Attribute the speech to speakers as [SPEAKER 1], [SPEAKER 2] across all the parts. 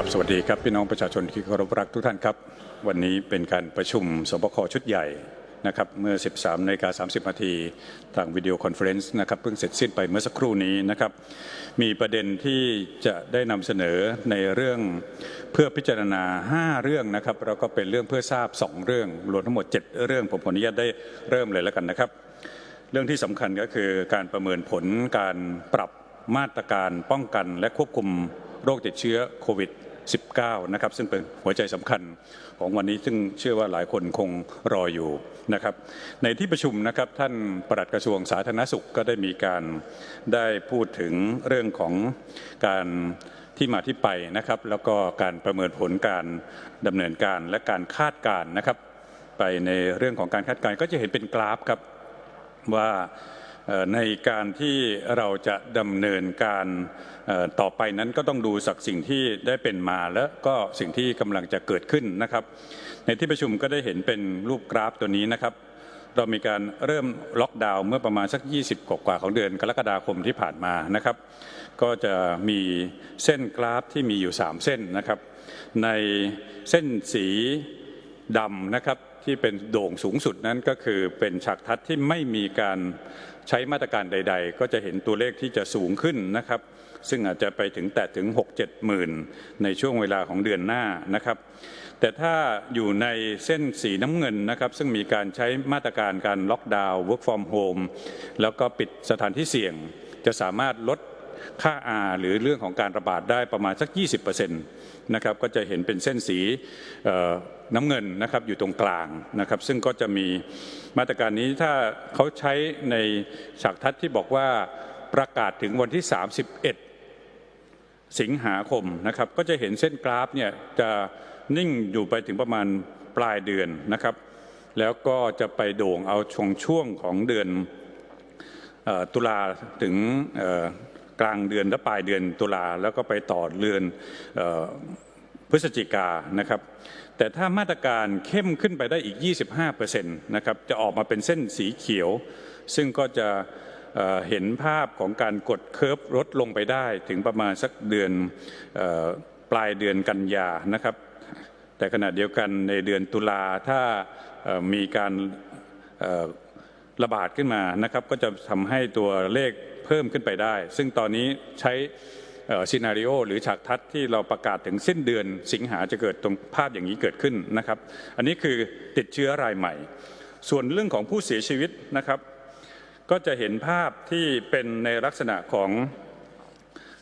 [SPEAKER 1] กับสวัสดีครับพี่น้องประชาชนที่เคารพรักทุกท่านครับ วันนี้เป็นการประชุมสบคชุดใหญ่นะครับเมื่อ 13นาฬิกา30นาทีทางวิดีโอคอนเฟรนซ์นะครับเพิ่งเสร็จสิ้นไปเมื่อสักครู่นี้นะครับ มีประเด็นที่จะได้นำเสนอในเรื่องเพื่อพิจารณา 5 เรื่องนะครับแล้วก็เป็นเรื่องเพื่อทราบ 2 เรื่องรวมทั้งหมด 7 เรื่องผมขออนุญาตได้เริ่มเลยแล้วกันนะครับ เรื่องที่สำคัญก็คือการประเมินผลการปรับมาตรการป้องกันและควบคุมโรคติดเชื้อโควิด 19นะครับซึ่งเป็นหัวใจสำคัญของวันนี้ ซึ่งเชื่อว่าหลายคนคงรออยู่นะครับในที่ประชุมนะครับท่านปลัดกระทรวงสาธารณสุขก็ได้มีการได้พูดถึงเรื่องของการที่มาที่ไปนะครับ แล้วก็การประเมินผลการดำเนินการและการคาดการณ์นะครับ ไปในเรื่องของการคาดการณ์ก็จะเห็นเป็นกราฟครับว่า ในการที่เราจะดำเนินการต่อไปนั้นก็ต้องดูสักสิ่งที่ได้เป็นมาและก็สิ่งที่กำลังจะเกิดขึ้นนะครับ ในที่ประชุมก็ได้เห็นเป็นรูปกราฟตัวนี้นะครับ เรามีการเริ่มล็อกดาวน์เมื่อประมาณสัก 20 กว่าของเดือนกรกฎาคมที่ผ่านมานะครับ ก็จะมีเส้นกราฟที่มีอยู่ 3 เส้นนะครับ ในเส้นสีดำนะครับที่เป็นโด่งสูงสุดนั้นก็คือเป็นฉากทัดที่ไม่มีการ ใช้มาตรการใด ๆ ก็จะเห็นตัวเลขที่จะสูงขึ้นนะครับ ซึ่งอาจจะไปถึงแต่ถึง 6-7 หมื่นในช่วงเวลาของเดือนหน้านะครับ แต่ถ้าอยู่ในเส้นสีน้ำเงินนะครับ ซึ่งมีการใช้มาตรการการล็อกดาวน์ work from home แล้วก็ปิดสถานที่เสี่ยง จะสามารถลด ค่า R หรือเรื่องของการระบาดได้ประมาณสัก 20%นะครับก็จะเห็นเป็นเส้นสีน้ำเงินนะครับอยู่ตรงกลางนะครับ ซึ่งก็จะมีมาตรการนี้ถ้าเขาใช้ในฉากทัดที่บอกว่าประกาศถึงวันที่ 31 สิงหาคมนะครับ ก็จะเห็นเส้นกราฟเนี่ยจะนิ่งอยู่ไปถึงประมาณปลายเดือนนะครับ แล้วก็จะไปโด่งเอาช่วงช่วงของเดือนออตุลาถึง กลางเดือนและปลายเดือนตุลาแล้วก็ไปต่อเดือนออพฤศจิกานะครับแต่ถ้ามาตรการเข้มขึ้นไปได้อีก 25%นะครับจะออกมาเป็นเส้นสีเขียว ซึ่งก็จะเเห็นภาพของการกดเคอร์ฟลดลงไปได้ถึงประมาณสักเดือนออปลายเดือนกันยานะครับ แต่ขณะเดียวกันในเดือนตุลาถ้ามีการระบาดขึ้นมานะครับ ก็จะทำให้ตัวเลข เพิ่มขึ้นไปได้ ซึ่งตอนนี้ใช้ซีนารีโอหรือฉากทัศน์ที่เราประกาศถึงสิ้นเดือนสิงหาจะเกิดตรงภาพอย่างนี้เกิดขึ้นนะครับ อันนี้คือติดเชื้อรายใหม่ ส่วนเรื่องของผู้เสียชีวิตนะครับ ก็จะเห็นภาพที่เป็นในลักษณะของ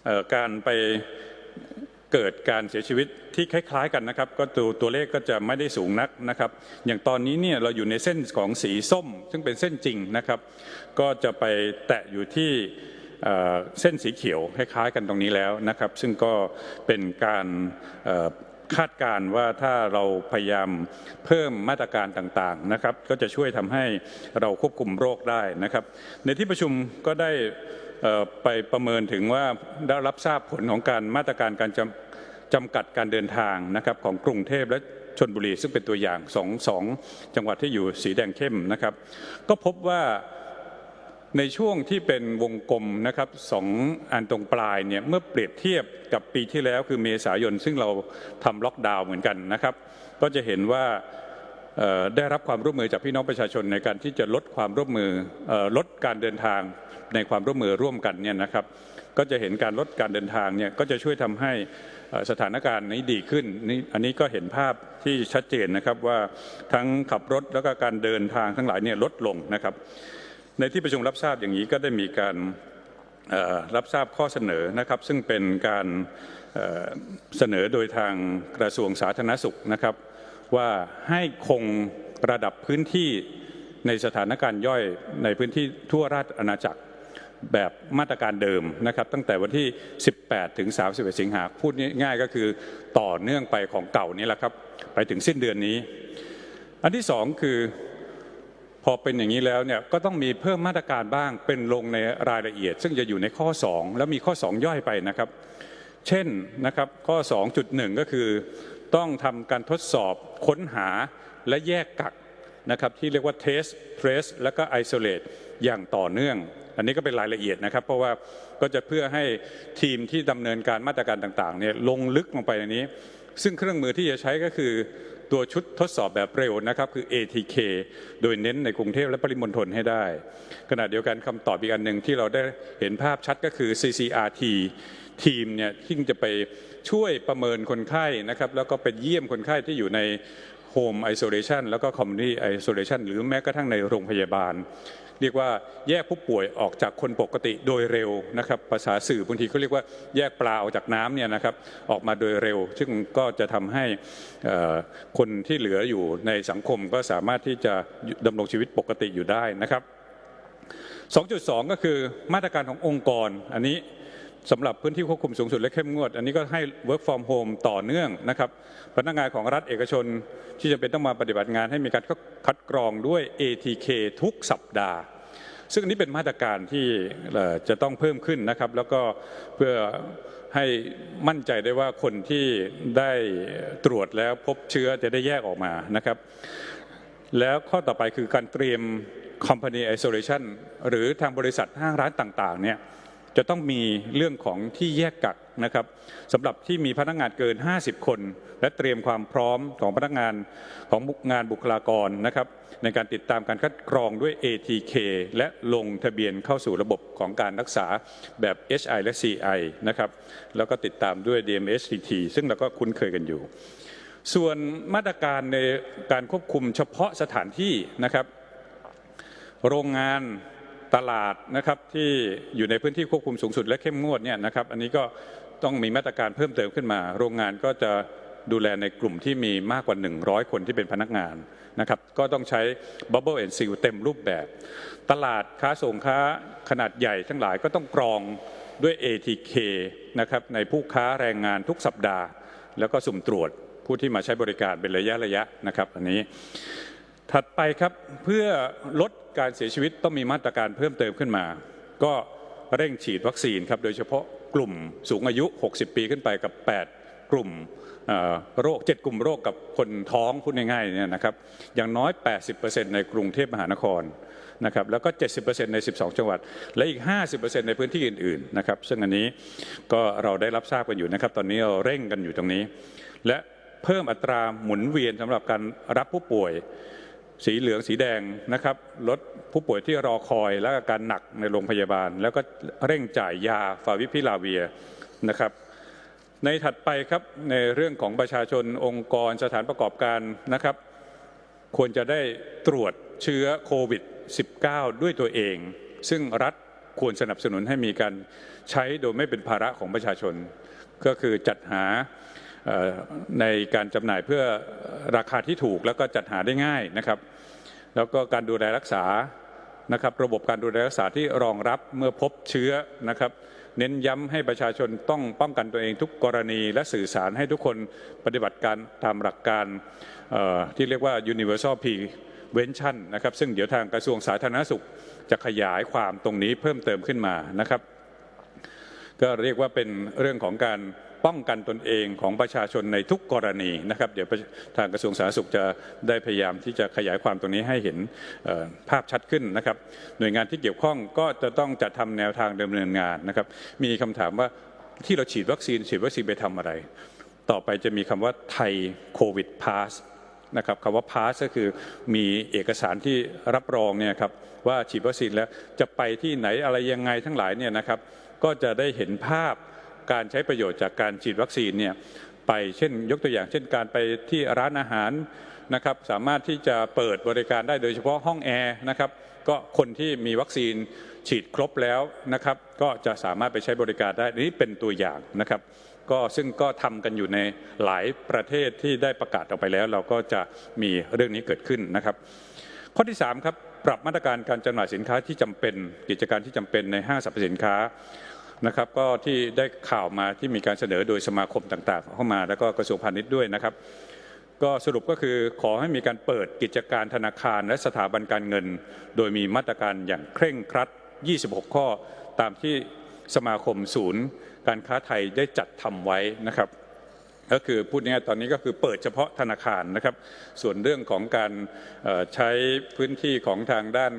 [SPEAKER 1] ออการไป เกิดการเสียชีวิตที่คล้าย ๆ กันนะครับ ก็ตัวตัวเลขก็จะไม่ได้สูงนักนะครับ อย่างตอนนี้เนี่ยเราอยู่ในเส้นของสีส้ม ซึ่งเป็นเส้นจริงนะครับ ก็จะไปแตะอยู่ที่เส้นสีเขียวคล้ายๆกันตรงนี้แล้วนะครับ ซึ่งก็เป็นการคาดการณ์ว่าถ้าเราพยายามเพิ่มมาตรการต่างๆนะครับ ก็จะช่วยทำให้เราควบคุมโรคได้นะครับ ในที่ประชุมก็ได้ ไปประเมินถึงว่าได้รับทราบผลของการมาตรการการจำจำกัดการเดินทางนะครับของกรุงเทพและชนบุรีซึ่งเป็นตัวอย่างสองสองจังหวัดที่อยู่สีแดงเข้มนะครับ ก็พบว่าในช่วงที่เป็นวงกลมนะครับสองอันตรงปลายเนี่ยเมื่อเปรียบเทียบกับปีที่แล้วคือเมษายน ซึ่งเราทำล็อกดาวน์เหมือนกันนะครับ ก็จะเห็นว่าได้รับความร่วมมือจากพี่น้องประชาชนในการที่จะลดความร่วมมืออลดการเดินทาง ในความร่วมมือร่วมกันเนี่ยนะครับ ก็จะเห็นการลดการเดินทางเนี่ยก็จะช่วยทำให้สถานการณ์นี้ดีขึ้นนี่อันนี้ก็เห็นภาพที่ชัดเจนนะครับว่าทั้งขับรถแล้วก็การเดินทางทั้งหลายเนี่ยลดลงนะครับ ในที่ประชุมรับทราบอย่างนี้ก็ได้มีการรับทราบข้อเสนอนะครับ ซึ่งเป็นการเสนอโดยทางกระทรวงสาธารณสุขนะครับ ว่าให้คงระดับพื้นที่ในสถานการณ์ย่อยในพื้นที่ทั่วราชอาณาจักร แบบมาตรการเดิมนะครับ ตั้งแต่วันที่ 18 ถึง 31 สิงหาพูดง่ายๆก็คือต่อเนื่องไปของเก่านี้แหละครับ ไปถึงสิ้นเดือนนี้ อันที่สองคือพอเป็นอย่างนี้แล้วเนี่ยก็ต้องมีเพิ่มมาตรการบ้างเป็นลงในรายละเอียด ซึ่งจะอยู่ในข้อ 2 แล้วมีข้อ 2 ย่อยไปนะครับ เช่นนะครับข้อ 2.1 ก็คือ ต้องทำการทดสอบค้นหาและแยกกักนะครับที่เรียกว่า test trace แล้วก็ isolate อย่างต่อเนื่อง อันนี้ก็เป็นรายละเอียดนะครับ เพราะว่าก็จะเพื่อให้ทีมที่ดำเนินการมาตรการต่างๆเนี่ยลงลึกลงไปในนี้ ซึ่งเครื่องมือที่จะใช้ก็คือตัวชุดทดสอบแบบเร็วนะครับ คือ ATK โดยเน้นในกรุงเทพและปริมณฑลให้ได้ ขณะเดียวกันคำตอบอีกอันหนึ่งที่เราได้เห็นภาพชัดก็คือ CCRT ทีมเนี่ยที่จะไปช่วยประเมินคนไข้นะครับ แล้วก็ไปเยี่ยมคนไข้ที่อยู่ใน Home Isolation แล้วก็ Community Isolation หรือแม้กระทั่งในโรงพยาบาล เรียกว่าแยกผู้ป่วยออกจากคนปกติโดยเร็วนะครับ ภาษาสื่อบางทีเขาเรียกว่าแยกปลาออกจากน้ำเนี่ยนะครับออกมาโดยเร็ว ซึ่งก็จะทำให้คนที่เหลืออยู่ในสังคมก็สามารถที่จะดำรงชีวิตปกติอยู่ได้นะครับ2.2 ก็คือมาตรการขององค์กรอันนี้ สำหรับพื้นที่ควบคุมสูงสุดและเข้มงวด อันนี้ก็ให้ work from home ต่อเนื่องนะครับพนักงานของรัฐเอกชนที่จะเป็นต้องมาปฏิบัติงานให้มีการคัดกรองด้วย ATK ทุกสัปดาห์ ซึ่งอันนี้เป็นมาตรการที่จะต้องเพิ่มขึ้นนะครับ แล้วก็เพื่อให้มั่นใจได้ว่าคนที่ได้ตรวจแล้วพบเชื้อจะได้แยกออกมานะครับ แล้วข้อต่อไปคือการเตรียม Company Isolation หรือทางบริษัทห้างร้านต่างๆเนี่ย จะต้องมีเรื่องของที่แยกกักนะครับสำหรับที่มีพนักงานเกิน 50 คน และเตรียมความพร้อมของพนักงานของงานบุคลากรนะครับ ในการติดตามการคัดกรองด้วย ATK และลงทะเบียนเข้าสู่ระบบของการรักษาแบบ HI และ CI นะครับแล้วก็ติดตามด้วย DMSTT ซึ่งเราก็คุ้นเคยกันอยู่ ส่วนมาตรการในการควบคุมเฉพาะสถานที่นะครับ โรงงาน ตลาดนะครับที่อยู่ในพื้นที่ควบคุมสูงสุดและเข้มงวดเนี่ยนะครับอันนี้ก็ต้องมีมาตรการเพิ่มเติมขึ้นมา โรงงานก็จะดูแลในกลุ่มที่มีมากกว่า 100 คนที่เป็นพนักงานนะครับก็ต้องใช้ Bubble and Seal เต็มรูปแบบ ตลาดค้าส่งค้าขนาดใหญ่ทั้งหลายก็ต้องกรองด้วย ATK นะครับในผู้ค้าแรงงานทุกสัปดาห์ แล้วก็สุ่มตรวจผู้ที่มาใช้บริการเป็นระยะระยะนะครับ อันนี้ ถัดไปครับเพื่อลด การเสียชีวิตต้องมีมาตรการเพิ่มเติมขึ้นมา ก็เร่งฉีดวัคซีนครับโดยเฉพาะกลุ่มสูงอายุ 60 ปีขึ้นไปกับ 8 กลุ่มโรค 7 กลุ่มโรคกับคนท้องพูดง่ายๆเนี่ยนะครับอย่างน้อย 80%ในกรุงเทพมหานครนะครับแล้วก็ 70%ใน 12 จังหวัด และอีก 50%ในพื้นที่อื่นๆนะครับซึ่งอันนี้ก็เราได้รับทราบกันอยู่นะครับ ตอนนี้เราเร่งกันอยู่ตรงนี้ และเพิ่มอัตราหมุนเวียนสำหรับการรับผู้ป่วย สีเหลืองสีแดงนะครับลดผู้ป่วยที่รอคอยและอาการหนักในโรงพยาบาล แล้วก็เร่งจ่ายยาฟาวิพิลาเวียนะครับ ในถัดไปครับในเรื่องของประชาชนองค์กรสถานประกอบการนะครับ ควรจะได้ตรวจเชื้อโควิด -19 ด้วยตัวเอง ซึ่งรัฐควรสนับสนุนให้มีการใช้โดยไม่เป็นภาระของประชาชน ก็คือจัดหา ในการจำหน่ายเพื่อราคาที่ถูกแล้วก็จัดหาได้ง่ายนะครับ แล้วก็การดูแลรักษานะครับระบบการดูแลรักษาที่รองรับเมื่อพบเชื้อนะครับ เน้นย้ำให้ประชาชนต้องป้องกันตัวเองทุกกรณีและสื่อสารให้ทุกคนปฏิบัติการตามหลักการที่เรียกว่า universal prevention นะครับซึ่งเดี๋ยวทางกระทรวงสาธารณสุขจะขยายความตรงนี้เพิ่มเติมขึ้นมานะครับ ก็เรียกว่าเป็นเรื่องของการ ป้องกันตนเองของประชาชนในทุกกรณีนะครับ เดี๋ยวทางกระทรวงสาธารณสุขจะได้พยายามที่จะขยายความตรงนี้ให้เห็นภาพชัดขึ้นนะครับ หน่วยงานที่เกี่ยวข้องก็จะต้องจัดทำแนวทางดำเนินงานนะครับ มีคำถามว่าที่เราฉีดวัคซีนฉีดวัคซีนไปทำอะไร ต่อไปจะมีคำว่าไทยโควิดพาสนะครับคำว่า pass ก็คือมีเอกสารที่รับรองเนี่ยครับว่าฉีดวัคซีนแล้วจะไปที่ไหนอะไรยังไงทั้งหลายเนี่ยนะครับ ก็จะได้เห็นภาพ การใช้ประโยชน์จากการฉีดวัคซีนเนี่ยไปเช่น ยกตัวอย่างเช่นการไปที่ร้านอาหารนะครับสามารถที่จะเปิดบริการได้โดยเฉพาะห้องแอร์นะครับก็คนที่มีวัคซีนฉีดครบแล้วนะครับก็จะสามารถไปใช้บริการได้นี่เป็นตัวอย่างนะครับก็ซึ่งก็ทำกันอยู่ในหลายประเทศที่ได้ประกาศออกไปแล้ว เราก็จะมีเรื่องนี้เกิดขึ้นนะครับ ข้อที่3ครับปรับมาตรการการจำหน่ายสินค้าที่จำเป็น กิจการที่จำเป็นในห้างสรรพสินค้า นะครับก็ที่ได้ข่าวมาที่มีการเสนอโดยสมาคมต่างๆ เข้ามาแล้วก็กระทรวงพาณิชย์ด้วยนะครับ ก็สรุปก็คือขอให้มีการเปิดกิจการธนาคารและสถาบันการเงิน โดยมีมาตรการอย่างเคร่งครัด 26 ข้อตามที่สมาคมศูนย์ การค้าไทยได้จัดทำไว้นะครับ ก็คือพูดง่ายตอนนี้ก็คือเปิดเฉพาะธนาคารนะครับ ส่วนเรื่องของการใช้พื้นที่ของทางด้าน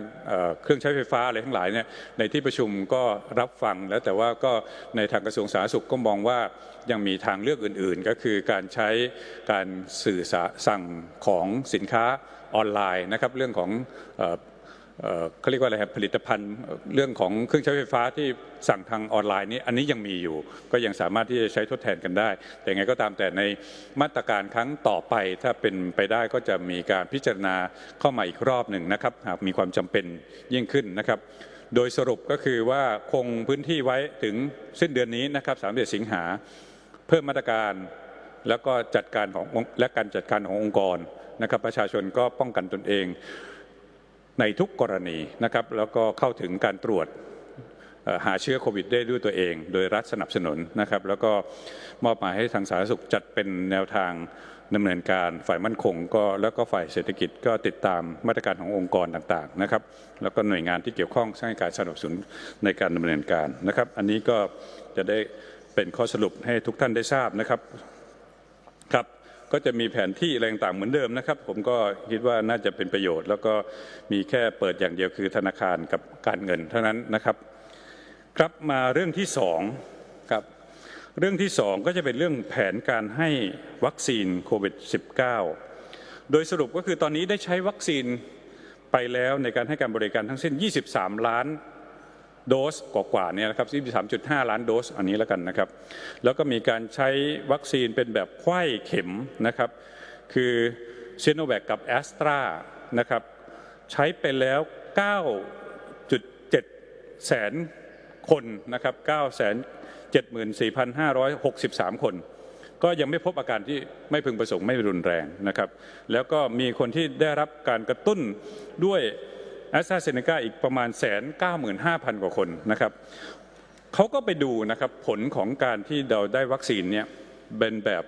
[SPEAKER 1] เครื่องใช้ไฟฟ้าอะไรทั้งหลายเนี่ยในที่ประชุมก็รับฟังแล้วแต่ว่าก็ในทางกระทรวงสาธารณสุขก็มองว่ายังมีทางเลือกอื่นๆ ก็คือการใช้การสื่อสสั่งของสินค้าออนไลน์นะครับเรื่องของ เขาเรียกว่าอะไรครับผลิตภัณฑ์เรื่องของเครื่องใช้ไฟฟ้าที่สั่งทางออนไลน์นี้อันนี้ยังมีอยู่ ก็ยังสามารถที่จะใช้ทดแทนกันได้ แต่ไงก็ตามแต่ในมาตรการครั้งต่อไป ถ้าเป็นไปได้ก็จะมีการพิจารณาเข้ามาอีกรอบหนึ่งนะครับหากมีความจำเป็นยิ่งขึ้นนะครับ โดยสรุปก็คือว่าคงพื้นที่ไว้ถึงสิ้นเดือนนี้นะครับ31สิงหาเพิ่มมาตรการแล้วก็จัดการของและการจัดการขององค์กรนะครับประชาชนก็ป้องกันตนเอง ในทุกกรณีนะครับแล้วก็เข้าถึงการตรวจหาเชื้อโควิดได้ด้วยตัวเอง โดยรัฐสนับสนุนนะครับ แล้วก็มอบหมายให้ทางสาธารณสุขจัดเป็นแนวทางดำเนินการฝ่ายมั่นคงก็แล้วก็ฝ่ายเศรษฐกิจก็ติดตามมาตรการขององค์กรต่างๆนะครับ แล้วก็หน่วยงานที่เกี่ยวข้องให้การสนับสนุนในการดำเนินการนะครับ อันนี้ก็จะได้เป็นข้อสรุปให้ทุกท่านได้ทราบนะครับ ก็จะมีแผนที่อะไรต่างเหมือนเดิมนะครับ ผมก็คิดว่าน่าจะเป็นประโยชน์ แล้วก็มีแค่เปิดอย่างเดียวคือธนาคารกับการเงินเท่านั้นนะครับ ครับมาเรื่องที่สองครับเรื่องที่สองก็จะเป็นเรื่องแผนการให้วัคซีนโควิด -19 โดยสรุปก็คือตอนนี้ได้ใช้วัคซีนไปแล้วในการให้การบริการทั้งสิ้น 23 ล้าน โดสกว่าๆเนี่ยนะครับ23.5 ล้านโดสอันนี้แล้วกันนะครับ แล้วก็มีการใช้วัคซีนเป็นแบบไข้เข็มนะครับ คือซีโนแวคกับแอสตรานะครับ ใช้ไปแล้ว 9.7 แสนคนนะครับ9แสน74,563 คน ก็ยังไม่พบอาการที่ไม่พึงประสงค์ไม่รุนแรงนะครับ แล้วก็มีคนที่ได้รับการกระตุ้นด้วย แอสตราเซเนกาอีกประมาณแสนเก้าหมื่นห้าพันกว่าคนนะครับเขาก็ไปดูนะครับผลของการที่เราได้วัคซีนเนี่ยเป็นแบบ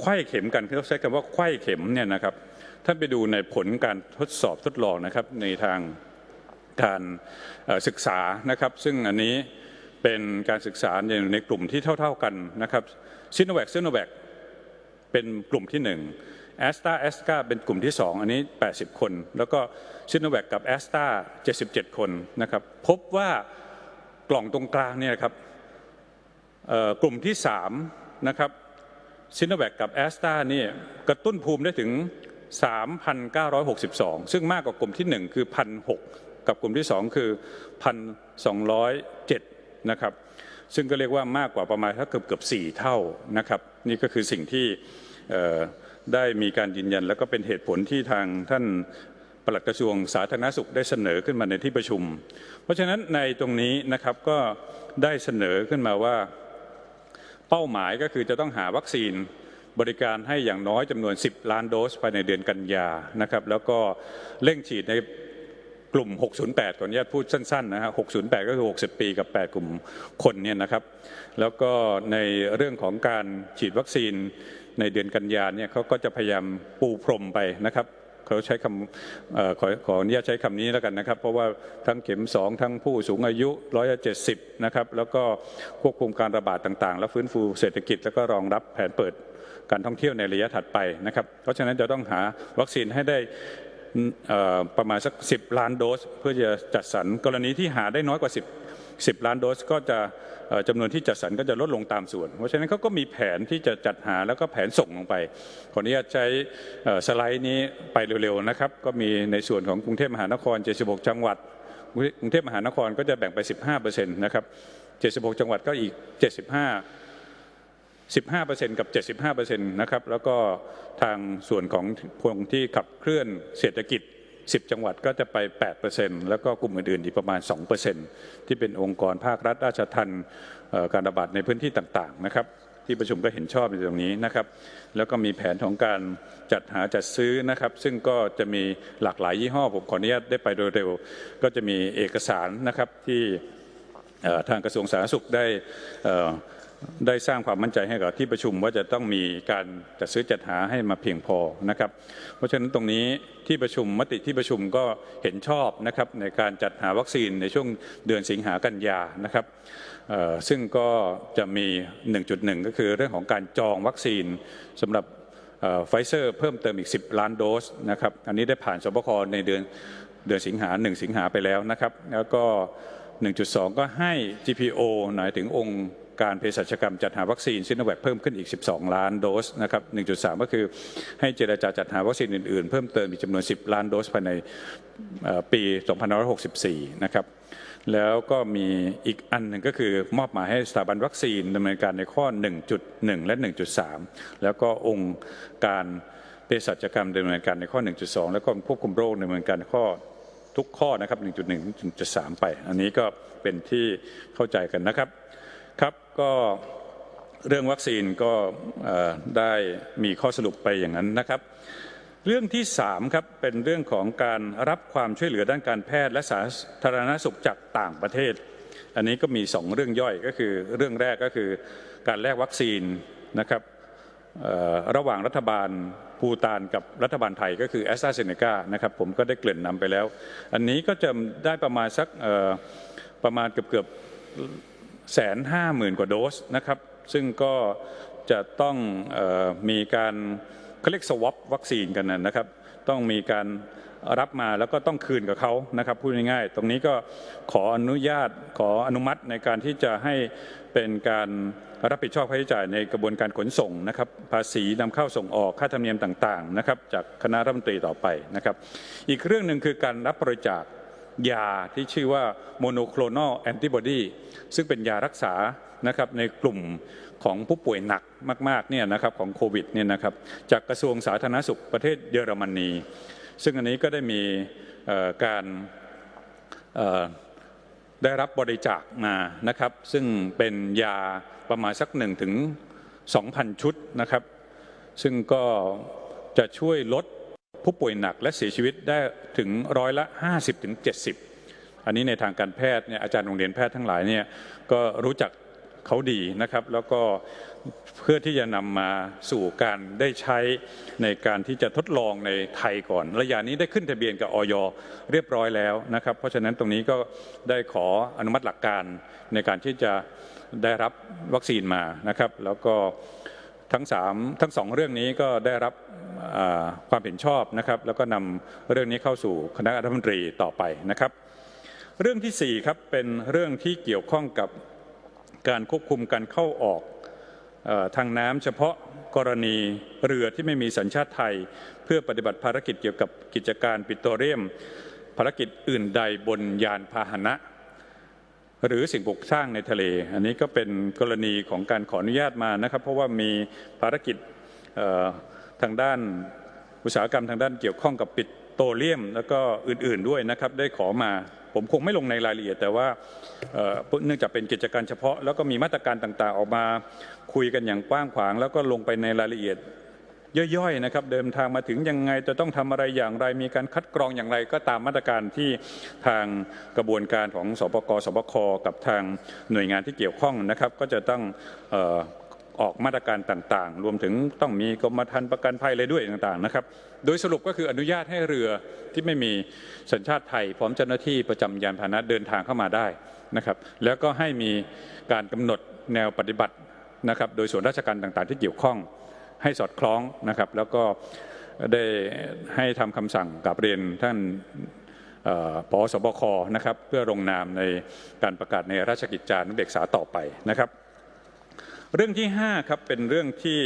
[SPEAKER 1] ไข้เข็มกันเขาใช้คำว่าไข้เข็มเนี่ยนะครับท่านไปดูในผลการทดสอบทดลองนะครับในทางการศึกษานะครับ ซึ่งอันนี้เป็นการศึกษาในกลุ่มที่เท่า ๆกันนะครับซิโนแวคซิโนแวคเป็นกลุ่มที่1 แอสตราแอสตราเป็นกลุ่มที่ 2 อันนี้ 80 คน แล้วก็ซิโนแวคกับแอสตรา77 คนนะครับพบว่ากล่องตรงกลางเนี่ยครับกลุ่มที่3นะครับซิโนแวคกับแอสตรานี่กระตุ้นภูมิได้ถึง 3,962 ซึ่งมากกว่ากลุ่มที่ 1 คือ1,006กับกลุ่มที่ 2 คือ 1,207 นะครับซึ่งก็เรียกว่ามากกว่าประมาณถ้าเกือบเกือบสี่เท่านะครับนี่ก็คือสิ่งที่ ได้มีการยืนยัน แล้วก็เป็นเหตุผลที่ทางท่านปลัดกระทรวงสาธารณสุขได้เสนอขึ้นมาในที่ประชุม เพราะฉะนั้นในตรงนี้นะครับก็ได้เสนอขึ้นมาว่า เป้าหมายก็คือจะต้องหาวัคซีนบริการให้อย่างน้อยจำนวน 10 ล้านโดสภายในเดือนกันยานะครับแล้วก็เร่งฉีดในกลุ่ม 608 ก่อนอนุญาตพูดสั้นๆนะฮะ608 ก็คือ 60 ปีกับ 8 กลุ่มคนเนี่ยนะครับ แล้วก็ในเรื่องของการฉีดวัคซีน ในเดือนกันยาเนี่ยเขาก็จะพยายามปูพรมไปนะครับเขาใช้คำอขอขออนุญาตใช้คำนี้แล้วกันนะครับ เพราะว่าทั้งเข็ม 2 ทั้งผู้สูงอายุ 170 นะครับ แล้วก็ควบคุมการระบาดต่างๆ และฟื้นฟูเศรษฐกิจ แล้วก็รองรับแผนเปิดการท่องเที่ยวในระยะถัดไปนะครับ เพราะฉะนั้นจะต้องหาวัคซีนให้ได้ประมาณสัก 10 ล้านโดส เพื่อจะจัดสรรกรณีที่หาได้น้อยกว่า 10 10 ล้านโดสก็จะจำนวนที่จัดสรรก็จะลดลงตามส่วน เพราะฉะนั้นเขาก็มีแผนที่จะจัดหาแล้วก็แผนส่งลงไปขออนุญาตใช้สไลด์นี้ไปเร็วๆนะครับ ก็มีในส่วนของกรุงเทพมหานคร 76 จังหวัดกรุงเทพมหานครก็จะแบ่งไป 15%นะครับ 76 จังหวัดก็อีก 75 15%กับ 75%นะครับ แล้วก็ทางส่วนของพวงที่ขับเคลื่อนเศรษฐกิจ 10 จังหวัดก็จะไป 8%แล้วก็กลุ่มอื่นๆอีกประมาณ 2%ที่เป็นองค์กรภาครัฐราชทันการระบาดในพื้นที่ต่างๆนะครับที่ประชุมก็เห็นชอบในตรงนี้นะครับ แล้วก็มีแผนของการจัดหาจัดซื้อนะครับ ซึ่งก็จะมีหลากหลายยี่ห้อ ผมขออนุญาตได้ไปโดยเร็ว ก็จะมีเอกสารนะครับที่ทางกระทรวงสาธารณสุขได้อ่อ ได้สร้างความมั่นใจให้กับที่ประชุมว่าจะต้องมีการจัดซื้อจัดหาให้มาเพียงพอนะครับ เพราะฉะนั้นตรงนี้ที่ประชุมมติที่ประชุมก็เห็นชอบนะครับในการจัดหาวัคซีนในช่วงเดือนสิงหากันยานะครับซึ่งก็จะมี 1.1 ก็คือเรื่องของการจองวัคซีนสำหรับไฟเซอร์เพิ่มเติมอีก 10 ล้านโดสนะครับอันนี้ได้ผ่านสบคในเดือนเดือนสิงหา 1 สิงหาไปแล้วนะครับ แล้วก็ 1.2 ก็ให้ GPO หมายถึงองค์ การเภสัชกรรมจัดหาวัคซีนซิโนแวคเพิ่มขึ้นอีก 12 ล้านโดสนะครับ 1.3 ก็คือให้เจรจาจัดหาวัคซีนอื่นๆ เพิ่มเติมอีกจำนวน 10 ล้านโดสภายในปี2564 นะครับแล้วก็มีอีกอันหนึ่งก็คือมอบหมายให้สถาบันวัคซีนดำเนินการในข้อ 1.1 และ 1.3 แล้วก็องค์การเภสัชกรรมดำเนินการในข้อ 1.2 แล้วก็ควบคุมโรคดำเนินการข้อทุกข้อนะครับ 1.1 1.3 ไป อันนี้ก็เป็นที่เข้าใจกันนะครับ ก็เรื่องวัคซีนก็ได้มีข้อสรุปไปอย่างนั้นนะครับ เรื่องที่3ครับเป็นเรื่องของการรับความช่วยเหลือด้านการแพทย์และสาธารณสุขจากต่างประเทศ อันนี้ก็มี 2 เรื่องย่อยก็คือเรื่องแรกก็คือการแลกวัคซีนนะครับระหว่างรัฐบาลภูตานกับรัฐบาลไทยก็คือแอสตราเซเนกานะครับผมก็ได้เกริ่นนำไปแล้ว อันนี้ก็จะได้ประมาณสักประมาณเกือบเกือบ แสนห้าหมื่นกว่าโดสนะครับ ซึ่งก็จะต้องออมีการเขาเรียกสวอปวัคซีนกันนะนะครับ ต้องมีการรับมาแล้วก็ต้องคืนกับเขานะครับพูดง่ายๆ ตรงนี้ก็ขออนุญาตขออนุมัติในการที่จะให้เป็นการรับผิดชอบค่าใช้จ่ายในกระบวนการขนส่งนะครับ ภาษีนำเข้าส่งออกค่าธรรมเนียมต่างๆนะครับ จากคณะรัฐมนตรีต่อไปนะครับ อีกเรื่องหนึ่งคือการรับบริจาค ยาที่ชื่อว่า monoclonal antibody ซึ่งเป็นยารักษานะครับในกลุ่มของผู้ป่วยหนักมากๆเนี่ยนะครับของโควิดเนี่ยนะครับจากกระทรวงสาธารณสุขประเทศเยอรมนี ซึ่งอันนี้ก็ได้มีการได้รับบริจาคมานะครับ ซึ่งเป็นยาประมาณสัก1ถึง2,000 ชุดนะครับ ซึ่งก็จะช่วยลด ผู้ป่วยหนักและเสียชีวิตได้ถึงร้อยละ 50ถึง70อันนี้ในทางการแพทย์เนี่ยอาจารย์โรงเรียนแพทย์ทั้งหลายเนี่ยก็รู้จักเขาดีนะครับ แล้วก็เพื่อที่จะนำมาสู่การได้ใช้ในการที่จะทดลองในไทยก่อน ระยะนี้ได้ขึ้นทะเบียนกับออยเรียบร้อยแล้วนะครับ เพราะฉะนั้นตรงนี้ก็ได้ขออนุมัติหลักการในการที่จะได้รับวัคซีนมานะครับ แล้วก็ ทั้งสามทั้งสองเรื่องนี้ก็ได้รับความเห็นชอบนะครับ แล้วก็นำเรื่องนี้เข้าสู่คณะรัฐมนตรีต่อไปนะครับ เรื่องที่สี่ครับเป็นเรื่องที่เกี่ยวข้องกับการควบคุมการเข้าออกทางน้ำเฉพาะกรณีเรือที่ไม่มีสัญชาติไทย เพื่อปฏิบัติภารกิจเกี่ยวกับกิจการปิโตรเลียม ภารกิจอื่นใดบนยานพาหนะ หรือสิ่งปลูกสร้างในทะเล อันนี้ก็เป็นกรณีของการขออนุญาตมานะครับ เพราะว่ามีภารกิจทางด้านอุตสาหกรรมทางด้านเกี่ยวข้องกับปิดโตรเลียม แล้วก็อื่นๆด้วยนะครับได้ขอมาผมคงไม่ลงในรายละเอียดแต่ว่าเนื่องจากเป็นกิจการเฉพาะ แล้วก็มีมาตรการต่างๆ ออกมาคุยกันอย่างกว้างขวาง แล้วก็ลงไปในรายละเอียด ย่อยๆนะครับเดินทางมาถึงยังไงจะต้องทำอะไรอย่างไร มีการคัดกรองอย่างไรก็ตามมาตรการที่ทางกระบวนการของสปกสบคกับทางหน่วยงานที่เกี่ยวข้องนะครับ ก็จะต้องออกมาตรการต่างๆ รวมถึงต้องมีกรมธรรม์ประกันภัยอะไรด้วยต่างๆนะครับ โดยสรุปก็คืออนุญาตให้เรือที่ไม่มีสัญชาติไทย พร้อมเจ้าหน้าที่ประจำยานพาหนะเดินทางเข้ามาได้นะครับ แล้วก็ให้มีการกำหนดแนวปฏิบัตินะครับ โดยส่วนราชการต่างๆ ที่เกี่ยวข้อง ให้สอดคล้องนะครับ แล้วก็ได้ให้ทำคำสั่งกับเรียนท่านเอ่อปสบคนะครับ เพื่อลงนามในการประกาศในราชกิจจานุเบกษาต่อไปนะครับ เรื่องที่5ครับเป็นเรื่องที่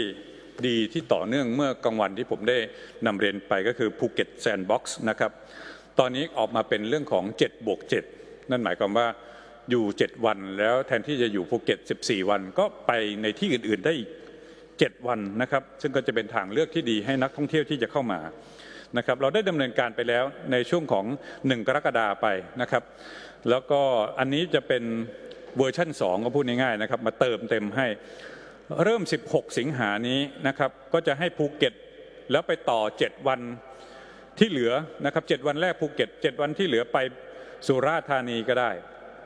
[SPEAKER 1] ดีที่ต่อเนื่องเมื่อกลางวันที่ผมได้นำเรียนไปก็คือภูเก็ตแซนด์บ็อกซ์นะครับ ตอนนี้ออกมาเป็นเรื่องของ7บวก7นั่นหมายความว่าอยู่ 7 วันแล้วแทนที่จะอยู่ภูเก็ต 14 วันก็ไปในที่อื่น ๆ ได้อีก 7 วันนะครับ ซึ่งก็จะเป็นทางเลือกที่ดีให้นักท่องเที่ยวที่จะเข้ามานะครับเราได้ดำเนินการไปแล้วในช่วงของ 1 กรกฎาไปนะครับ แล้วก็อันนี้จะเป็นเวอร์ชัน2 ก็พูดง่ายๆนะครับ มาเติมเต็มให้เริ่ม 16 สิงหานี้นะครับ ก็จะให้ภูเก็ตแล้วไปต่อ 7 วันที่เหลือนะครับ 7 วันแรกภูเก็ต 7 วันที่เหลือไปสุราษฎร์ธานีก็ได้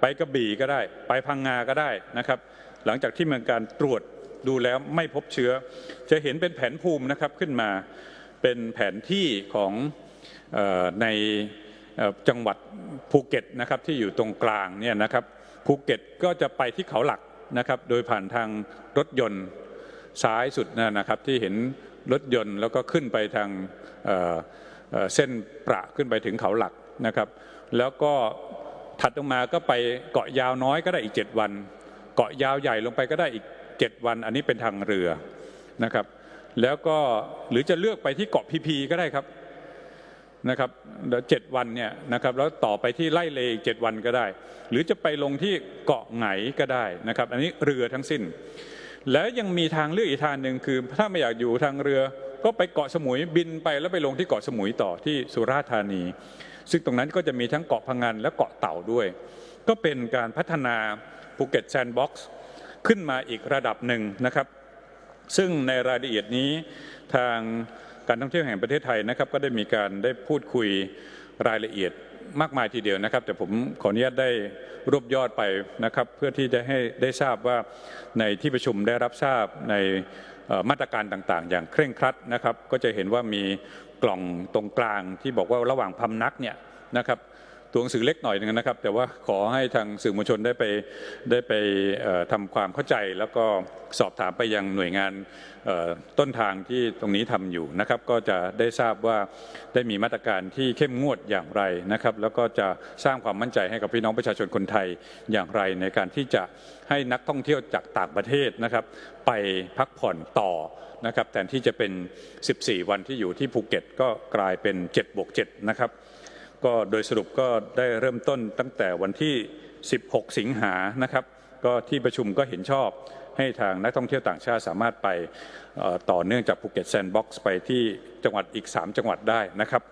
[SPEAKER 1] ไปกระบี่ก็ได้ ไปพังงาก็ได้นะครับ หลังจากที่มีการตรวจ ดูแล้วไม่พบเชื้อ จะเห็นเป็นแผนภูมินะครับขึ้นมาเป็นแผนที่ของออในจังหวัดภูเก็ตนะครับที่อยู่ตรงกลางเนี่ยนะครับภูเก็ตก็จะไปที่เขาหลักนะครับโดยผ่านทางรถยนต์ซ้ายสุดนะนะครับที่เห็นรถยนต์แล้วก็ขึ้นไปทางเเเส้นประขึ้นไปถึงเขาหลักนะครับ แล้วก็ถัดลงมาก็ไปเกาะยาวน้อยก็ได้อีก 7 วัน เกาะยาวใหญ่ลงไปก็ได้อีก 7 วัน อันนี้เป็นทางเรือนะครับ แล้วก็หรือจะเลือกไปที่เกาะพีพีก็ได้ครับนะครับเดี๋ยวเจ็ดวันเนี่ยนะครับแล้วต่อไปที่ไล่เลอีกเจ็ดวันก็ได้ หรือจะไปลงที่เกาะไหงก็ได้นะครับ อันนี้เรือทั้งสิ้น แล้วยังมีทางเลือกอีกทางหนึ่งคือ ถ้าไม่อยากอยู่ทางเรือ ก็ไปเกาะสมุยบินไปแล้วไปลงที่เกาะสมุยต่อที่สุราษฎร์ธานี ซึ่งตรงนั้นก็จะมีทั้งเกาะพังงานและเกาะเต่าด้วย ก็เป็นการพัฒนาภูเก็ตแซนด์บ็อกซ์ ขึ้นมาอีกระดับหนึ่งนะครับ ซึ่งในรายละเอียดนี้ทางการท่องเที่ยวแห่งประเทศไทยนะครับ ก็ได้มีการได้พูดคุยรายละเอียดมากมายทีเดียวนะครับ แต่ผมขออนุญาตได้รวบยอดไปนะครับ เพื่อที่จะให้ได้ทราบว่าในที่ประชุมได้รับทราบในมาตรการต่างๆ อย่างเคร่งครัดนะครับ ก็จะเห็นว่ามีกล่องตรงกลางที่บอกว่าระหว่างพำนักเนี่ยนะครับ ตัวหนังสือเล็กหน่อยหนึงนะครับ แต่ว่าขอให้ทางสื่อมวลชนได้ไปได้ไปเอ่อทำความเข้าใจ แล้วก็สอบถามไปยังหน่วยงานต้นทางที่ตรงนี้ทำอยู่นะครับ ก็จะได้ทราบว่าได้มีมาตรการที่เข้มงวดอย่างไรนะครับ แล้วก็จะสร้างความมั่นใจให้กับพี่น้องประชาชนคนไทยอย่างไร ในการที่จะให้นักท่องเที่ยวจากต่างประเทศนะครับ ไปพักผ่อนต่อนะครับแทนที่จะเป็น 14 วันที่อยู่ที่ภูเก็ตก็กลายเป็น7บวก7นะครับ ก็โดยสรุปก็ได้เริ่มต้นตั้งแต่วันที่ 16 สิงหานะครับ ก็ที่ประชุมก็เห็นชอบให้ทางนักท่องเที่ยวต่างชาติสามารถไปต่อเนื่องจากภูเก็ตแซนด์บ็อกซ์ไปที่จังหวัดอีก 3 จังหวัดได้นะครับ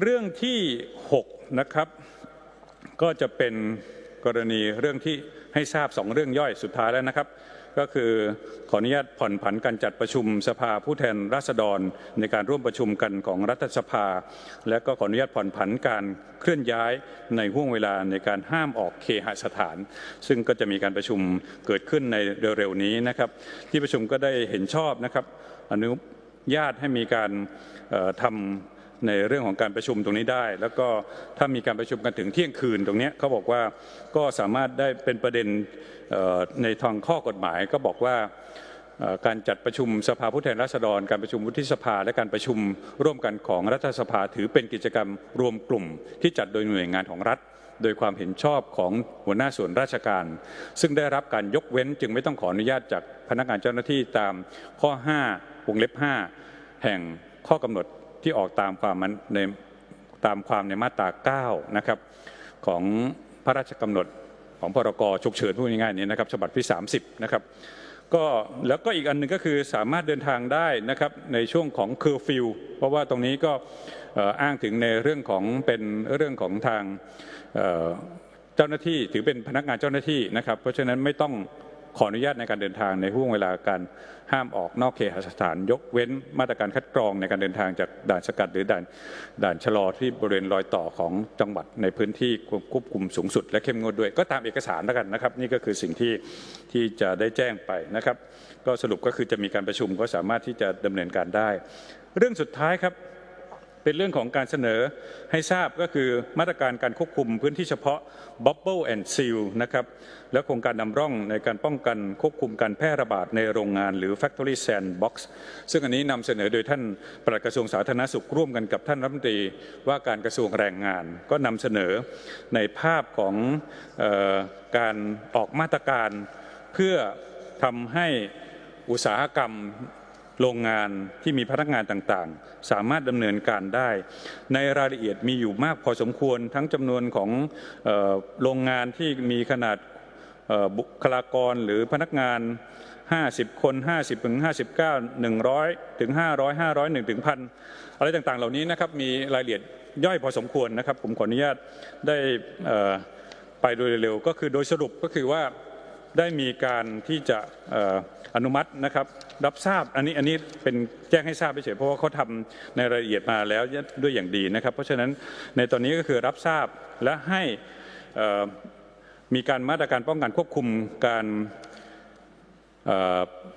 [SPEAKER 1] เรื่องที่ 6 นะครับ ก็จะเป็นกรณีเรื่องที่ให้ทราบสองเรื่องย่อยสุดท้ายแล้วนะครับ ก็คือขออนุญาตผ่อนผันการจัดประชุมสภาผู้แทนราษฎร ในการร่วมประชุมกันของรัฐสภา และก็ขออนุญาตผ่อนผันการเคลื่อนย้ายในห่วงเวลาในการห้ามออกเคหสถาน ซึ่งก็จะมีการประชุมเกิดขึ้นในเร็วๆนี้นะครับ ที่ประชุมก็ได้เห็นชอบนะครับอนุญาตให้มีการทำ ในเรื่องของการประชุมตรงนี้ได้ แล้วก็ถ้ามีการประชุมกันถึงเที่ยงคืนตรงนี้เขาบอกว่าก็สามารถได้เป็นประเด็นในทางข้อกฎหมายก็บอกว่าการจัดประชุมสภาผู้แทนราษฎร การประชุมวุฒิสภา และการประชุมร่วมกันของรัฐสภาถือเป็นกิจกรรมรวมกลุ่ม ที่จัดโดยหน่วยงานของรัฐ โดยความเห็นชอบของหัวหน้าส่วนราชการ ซึ่งได้รับการยกเว้นจึงไม่ต้องขออนุญาตจากพนักงานเจ้าหน้าที่ตามข้อ5วงเล็บ 5 แห่งข้อกำหนด ที่ออกตามความในตามความในมาตรา9นะครับของพระราชกำหนดของพรกฉุกเฉินพูดง่ายๆนี้นะครับฉบับที่ 30นะครับก็แล้วก็อีกอันหนึ่งก็คือสามารถเดินทางได้นะครับในช่วงของเคอร์ฟิวเพราะว่าตรงนี้ก็อ,อ้างถึงในเรื่องของเป็นเรื่องของทางเอ่อเจ้าหน้าที่ถือเป็นพนักงานเจ้าหน้าที่นะครับ เพราะฉะนั้นไม่ต้อง ขออนุญาตในการเดินทางในห่วงเวลาการห้ามออกนอกเคหสถาน ยกเว้นมาตรการคัดกรองในการเดินทางจากด่านสกัดหรือด่านด่านชะลอที่บริเวณรอยต่อของจังหวัดในพื้นที่ควบคุมสูงสุด และเข้มงวดด้วย ก็ตามเอกสารแล้วกันนะครับ นี่ก็คือสิ่งที่ที่จะได้แจ้งไปนะครับ ก็สรุปก็คือจะมีการประชุมก็สามารถที่จะดำเนินการได้ เรื่องสุดท้ายครับ เป็นเรื่องของการเสนอให้ทราบก็คือมาตรการการควบคุมพื้นที่เฉพาะ Bubble and Seal นะครับและโครงการนำร่องในการป้องกันควบคุมการแพร่ระบาดในโรงงานหรือ Factory Sandbox ซึ่งอันนี้นำเสนอโดยท่านปลัดกระทรวงสาธารณสุขร่วมกันกับท่านรัฐมนตรีว่าการกระทรวงแรงงาน ก็นำเสนอในภาพของออการออกมาตรการเพื่อทำให้อุตสาหกรรม โรงงานที่มีพนักงานต่างๆ สามารถดำเนินการได้ ในรายละเอียดมีอยู่มากพอสมควรทั้งจำนวนของออโรงงานที่มีขนาดบุคลากรหรือพนักงาน 50 คน 50 ถึง 59 100 ถึง 500 500 1ถึงพันอะไรต่างๆ เหล่านี้นะครับมีรายละเอียดย่อยพอสมควรนะครับ ผมขออนุญาตได้ไปโดยเร็วก็คือโดยสรุปก็คือว่า ได้มีการที่จะอนุมัตินะครับรับทราบอันนี้อันนี้เป็นแจ้งให้ทราบเฉยเพราะว่าเขาทำในรายละเอียดมาแล้วด้วยอย่างดีนะครับ เพราะฉะนั้นในตอนนี้ก็คือรับทราบและให้มีการมาตรการป้องกันควบคุมการ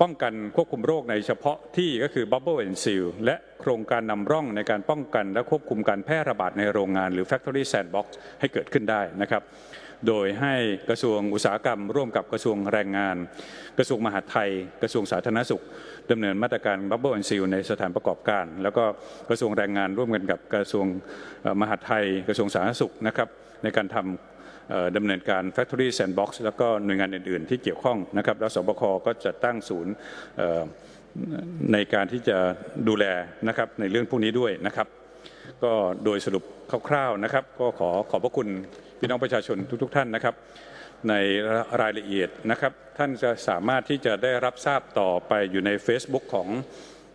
[SPEAKER 1] ป้องกันควบคุมโรคในเฉพาะที่ก็คือ Bubble and Seal และโครงการนำร่องในการป้องกันและควบคุมการแพร่ระบาดในโรงงานหรือ Factory Sandbox ให้เกิดขึ้นได้นะครับ โดยให้กระทรวงอุตสาหกรรม ร่วมกับกระทรวงแรงงาน กระทรวงมหาดไทย กระทรวงสาธารณสุขดำเนินมาตรการ Bubble and Seal ในสถานประกอบการ แล้วก็กระทรวงแรงงานร่วมกันกับกระทรวงมหาดไทย กระทรวงสาธารณสุขนะครับในการทำเอ่อดำเนินการ Factory Sandbox แล้วก็หน่วยงานอื่น ๆ ที่เกี่ยวข้องนะครับ แล้วสบคก็จะตั้งศูนย์ในการที่จะดูแลนะครับในเรื่องพวกนี้ด้วยนะครับ ก็โดยสรุปคร่าวๆนะครับ ก็ขอขอบพระคุณพี่น้องประชาชนทุก ๆ ท่านนะครับ ในรายละเอียดนะครับ ท่านจะสามารถที่จะได้รับทราบต่อไปอยู่ใน Facebook ของ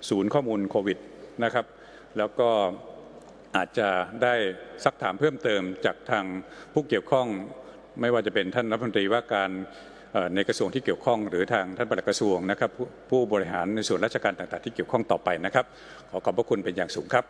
[SPEAKER 1] ศูนย์ข้อมูลโควิดนะครับ แล้วก็อาจจะได้ซักถามเพิ่มเติมจากทางผู้เกี่ยวข้อง ไม่ว่าจะเป็นท่านรัฐมนตรีว่าการในกระทรวงที่เกี่ยวข้อง หรือทางท่านปลัดกระทรวงนะครับ ผู้บริหารในส่วนราชการต่างๆ ที่เกี่ยวข้องต่อไปนะครับ ขอขอบพระคุณเป็นอย่างสูงครับ